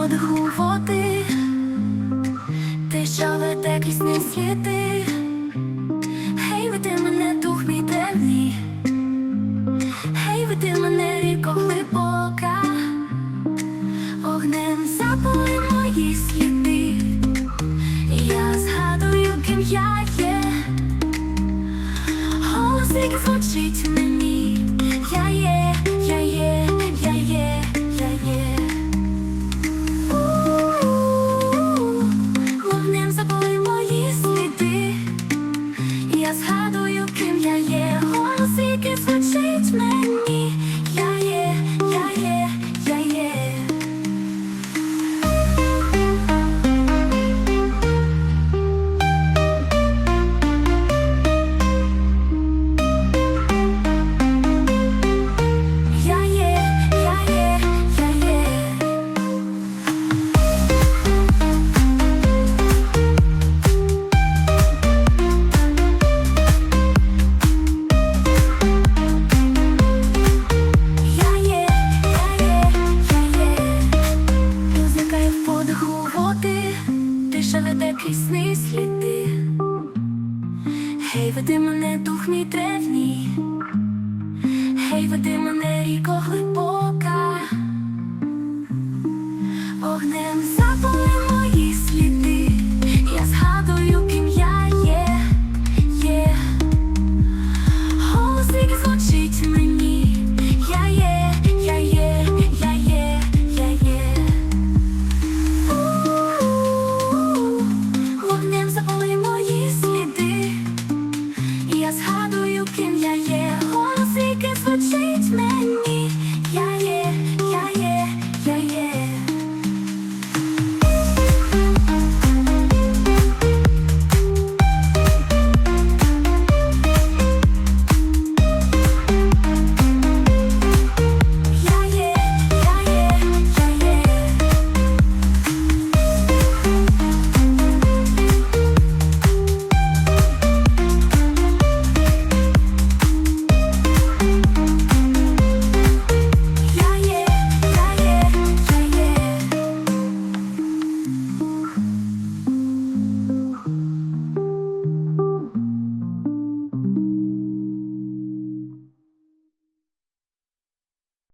подиху води, ти що веде крізь сліди, Гей, веди мене дух мій древній, Гей, веди мене ріко глибока, огнем запали мої сліди, я згадую, ким я є, голос, який звучить я згадую, веде крізь сліди. Гей, веди мене дух мій древній, гей, веди мене ріко